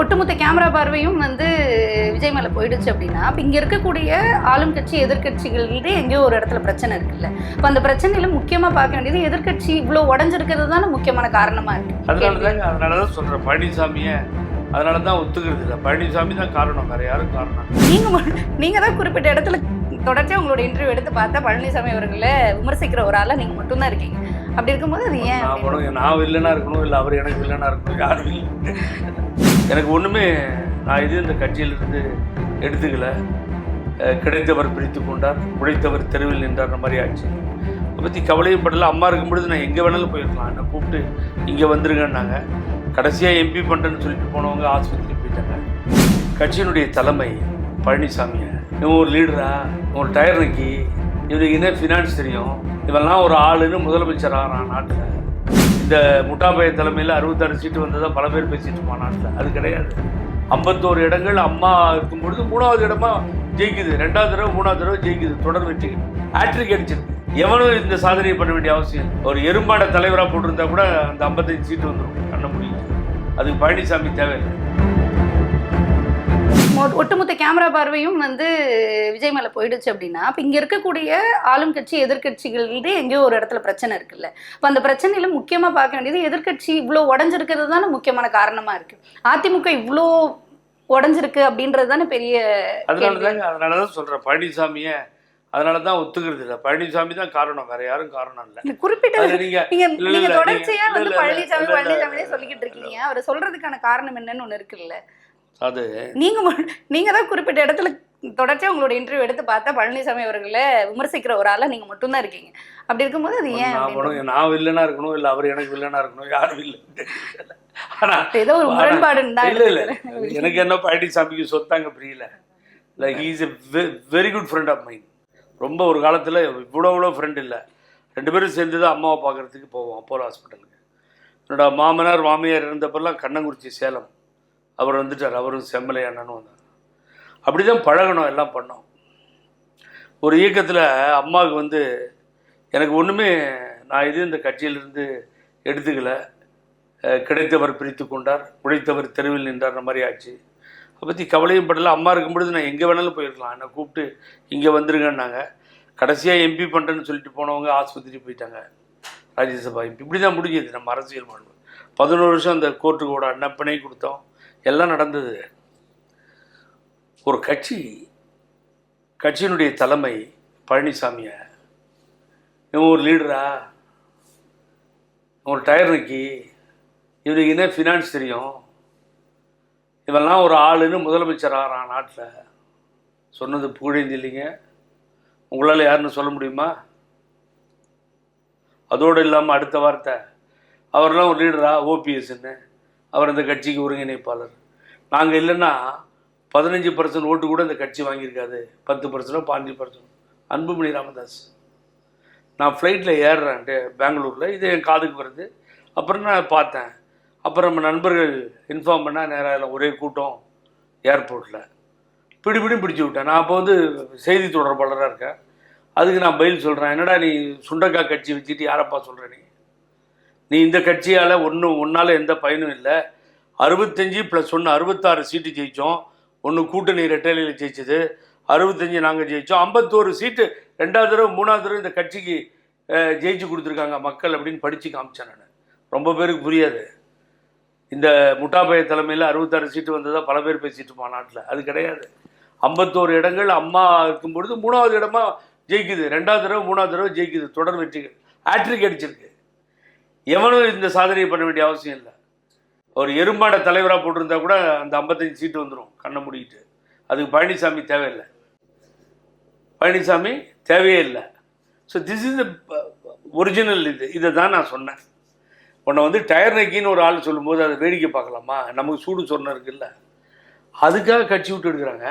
ஒட்டுமொத்த கேமரா பார்வையும் வந்து விஜய் மேலே போயிடுச்சு அப்படின்னா இப்போ இங்கே இருக்கக்கூடிய ஆளும் கட்சி எதிர்கட்சிகளிலே எங்கேயோ ஒரு இடத்துல பிரச்சனை இருக்குல்ல. இப்போ அந்த பிரச்சனையில முக்கியமாக பார்க்க வேண்டியது எதிர்க்கட்சி இவ்வளோ உடஞ்சிருக்கிறது தானே முக்கியமான காரணமாக இருக்கு. அதனால தாங்க அதனால தான் சொல்கிறேன் பழனிசாமியை அதனால தான் ஒத்துக்கிறது இல்லை. பழனிசாமி தான் காரணம். வேறு யாரும் காரணம். நீங்கள் நீங்கள் தான் குறிப்பிட்ட இடத்துல தொடர்ச்சியாக உங்களோட இன்டர்வியூ எடுத்து பார்த்தா பழனிசாமி அவர்களை விமர்சிக்கிற ஒரு ஆளாக நீங்கள் மட்டும்தான் இருக்கீங்க. அப்படி இருக்கும்போது அது ஏன்? நான் வில்லனா இருக்கணும் இல்லை அவர் எனக்கு வில்லனா இருக்கணும் யாரும் இல்லை. எனக்கு ஒன்றுமே நான் இது இந்த கட்சியிலிருந்து எடுத்துக்கலை. கிடைத்தவர் பிரித்து கொண்டார் உழைத்தவர் தெருவில் நின்றார்ன்ற மாதிரி ஆச்சு. அதை பற்றி கவலையும் படல. அம்மா இருக்கும் பொழுது நான் எங்கே வேணாலும் போயிருக்கலாம். என்னை கூப்பிட்டு இங்கே வந்துருங்கன்னாங்க. கடைசியாக எம்பி பண்ணுறேன்னு சொல்லிட்டு போனவங்க ஆஸ்பத்திரி போயிட்டாங்க. கட்சியினுடைய தலைமை பழனிசாமியை. இவன் ஒரு லீடரா இவன் ஒரு டயர் நக்கி. இவனுக்கு என்ன ஃபினான்ஸ் தெரியும்? இவெல்லாம் ஒரு ஆளுன்னு முதலமைச்சர் ஆகிறான் நாட்டில். இந்த முட்டாபய தலைமையில் அறுபத்தாறு சீட்டு வந்ததாக பல பேர் பேசிட்டு மாநாட்டில் அது கிடையாது. ஐம்பத்தோரு இடங்கள் அம்மா இருக்கும் பொழுது மூணாவது இடமா ஜெயிக்குது. ரெண்டாவது தடவை மூணாவது தடவை ஜெயிக்குது. தொடர் வெற்றி. ஹேட்ரிக் அடிச்சிருக்கு. எவனும் இந்த சாதனையை பண்ண வேண்டிய அவசியம் ஒரு எறும்பாட தலைவராக போட்டிருந்தா கூட அந்த ஐம்பத்தஞ்சு சீட்டு வந்துடும் பண்ண முடியும் அதுக்கு பழனிசாமி தேவையில்லை. ஒட்டுமொத்த கேமரா பார்வையும் வந்து விஜய் மேலே போயிடுச்சு அப்படின்னா இப்போ இங்கே இருக்கக்கூடிய ஆளும் கட்சி எதிர்கட்சிகளிலே எங்கேயோ ஒரு இடத்துல பிரச்சனை இருக்குல்ல. இப்போ அந்த பிரச்சனையில முக்கியமாக பார்க்க வேண்டியது எதிர்க்கட்சி இவ்வளோ உடஞ்சிருக்கிறது தானே முக்கியமான காரணமாக இருக்கு. அதிமுக இவ்வளோ உடஞ்சிருக்கு அப்படின்றது தானே பெரிய அதனால. தாங்க அதனால தான் சொல்கிறேன் பழனிசாமியை அதனால தான் ஒத்துக்கிறது இல்லை. பழனிசாமி தான் காரணம் வேற யாரும் காரணம் இல்லை. குறிப்பிட்ட நீங்க இல்ல, இல்ல, தொடர்ச்சியா வந்து இல்ல, இல்ல, பழனிசாமி இல்ல, இல்ல, இல்ல, சொல்லிக்கிட்டு இருக்கீங்க. அவர் சொல்றதுக்கான காரணம் என்னன்னு ஒண்ணு இருக்குல்ல. அது நீங்க ம- நீங்க தான் குறிப்பிட்ட இடத்துல தொடர்ச்சியா உங்களோட இன்டர்வியூ எடுத்து பார்த்தா பழனிசாமி அவர்களை விமர்சிக்கிற ஒரு ஆளா நீங்க மட்டும்தான் இருக்கீங்க. அப்படி இருக்கும்போது அது ஏன் நான் நான் வில்லனா இருக்கணும் இல்லை அவர் எனக்கு வில்லனா இருக்கணும் யாரும் இல்லை ஆனா இப்ப ஏதோ ஒரு முரண்பாடுன்னு தான் இல்ல. எனக்கு என்ன பழனிசாமிக்கு சொத்தாங்க புரியல. Like is a very good friend of mind ரொம்ப ஒரு காலத்தில் இவ்வளோ இவ்வளோ ஃப்ரெண்ட் இல்லை. ரெண்டு பேரும் சேர்ந்து தான் அம்மாவை பார்க்கறதுக்கு போவோம் அப்போலோ ஹாஸ்பிட்டலுக்கு என்னோட மாமனார் மாமியார் இருந்தப்பெல்லாம் கண்ணங்குறிச்சி சேலம். அவர் வந்துட்டார். அவரும் செம்மலை அண்ணனும் வந்தார். அப்படி தான் பழகணும் எல்லாம் பண்ணோம். ஒரு இயக்கத்தில் அம்மாவுக்கு வந்து எனக்கு ஒன்றுமே நான் இது இந்த கட்சியிலிருந்து எடுத்துக்கல. கிடைத்தவர் பிரித்து கொண்டார் உழைத்தவர் தெருவில் நின்றார்ன்ற மாதிரி ஆச்சு. அதை பற்றி கவலையும் படல. அம்மா இருக்கும் பொழுது நான் எங்கே வேணாலும் போயிருக்கலாம். என்னை கூப்பிட்டு இங்கே வந்துருங்கன்னாங்க. கடைசியாக எம்பி பண்ணுறேன்னு சொல்லிட்டு போனவங்க ஆஸ்பத்திரி போயிட்டாங்க. ராஜ்யசபா எம்பி இப்படி தான் முடிஞ்சது நம்ம அரசியல் வாழ்வு. பதினோரு வருஷம் அந்த கோர்ட்டுக்கு கூட நப்பனை கொடுத்தோம். எல்லாம் நடந்தது. ஒரு கட்சி கட்சியினுடைய தலைமை பழனிசாமியை. இவன் ஒரு லீடரா ஒரு டயர் நிற்கி இவனுக்கு என்ன ஃபினான்ஸ் தெரியும்? இவெல்லாம் ஒரு ஆளுன்னு முதலமைச்சர் ஆகிறான் நாட்டில்? சொன்னது புகழேந்து இல்லைங்க. உங்களால் யாருன்னு சொல்ல முடியுமா? அதோடு இல்லாமல் அடுத்த வார்த்தை அவர்லாம் ஒரு லீடரா ஓபிஎஸ்ன்னு. அவர் இந்த கட்சிக்கு ஒருங்கிணைப்பாளர். நாங்கள் இல்லைன்னா பதினஞ்சு பர்சன்ட் ஓட்டு கூட இந்த கட்சி வாங்கியிருக்காது. பத்து பர்சன்டோ பாஞ்சு பர்சன்ட் அன்புமணி ராமதாஸ். நான் ஃப்ளைட்டில் ஏறுறேன்ட்டு பெங்களூரில் இது என் காதுக்கு வருது. அப்புறம் நான் பார்த்தேன். அப்புறம் நம்ம நண்பர்கள் இன்ஃபார்ம் பண்ணால் நேராக ஒரே கூட்டம் ஏர்போர்ட்டில் பிடி பிடிச்சி விட்டேன். நான் அப்போ வந்து செய்தி தொடர்பாளராக இருக்கேன். அதுக்கு நான் பதில் சொல்கிறேன் என்னடா நீ சுண்டக்காய் கட்சி வச்சுட்டு யாரப்பா சொல்கிற நீ? நீ இந்த கட்சியால் ஒன்றும் ஒன்றால் எந்த பயனும் இல்லை. அறுபத்தஞ்சி ப்ளஸ் ஒன்று அறுபத்தாறு சீட்டு ஜெயித்தோம் ஒன்று கூட்டணி ரெட்டையில ஜெயிச்சது. அறுபத்தஞ்சு நாங்கள் ஜெயித்தோம் ஐம்பத்தோரு சீட்டு ரெண்டாவது தடவை மூணாவது தடவை இந்த கட்சிக்கு ஜெயிச்சு கொடுத்துருக்காங்க மக்கள் அப்படின்னு படித்து காமிச்சேன் நான். ரொம்ப பேருக்கு புரியாது. இந்த முட்டாபய தலைமையில் அறுபத்தாறு சீட்டு வந்ததாக பல பேர் பேசிட்டு மாநாட்டில் நாட்டில். அது கிடையாது. ஐம்பத்தோரு இடங்கள் அம்மா இருக்கும் பொழுது மூணாவது இடமா ஜெயிக்குது. ரெண்டாவது தடவை மூணாவது தடவை ஜெயிக்குது. தொடர் வெற்றிகள். ஆட்ரிக் அடிச்சிருக்கு. எவனும் இந்த சாதனையை பண்ண வேண்டிய அவசியம் இல்லை. ஒரு எறும்பாட தலைவராக போட்டிருந்தா கூட அந்த ஐம்பத்தஞ்சு சீட்டு வந்துடும் கண்ணை மூடிக்கிட்டு. அதுக்கு பழனிசாமி தேவையில்லை. பழனிசாமி தேவையே இல்லை. So this is the original இது இதை. தான் நான் சொன்னேன். உன்னை வந்து டயர் நக்கின்னு ஒரு ஆள் சொல்லும்போது அதை வேடிக்கை பார்க்கலாமா? நமக்கு சூடு சொன்ன இருக்குல்ல. அதுக்காக கட்சி விட்டு எடுக்கிறாங்க.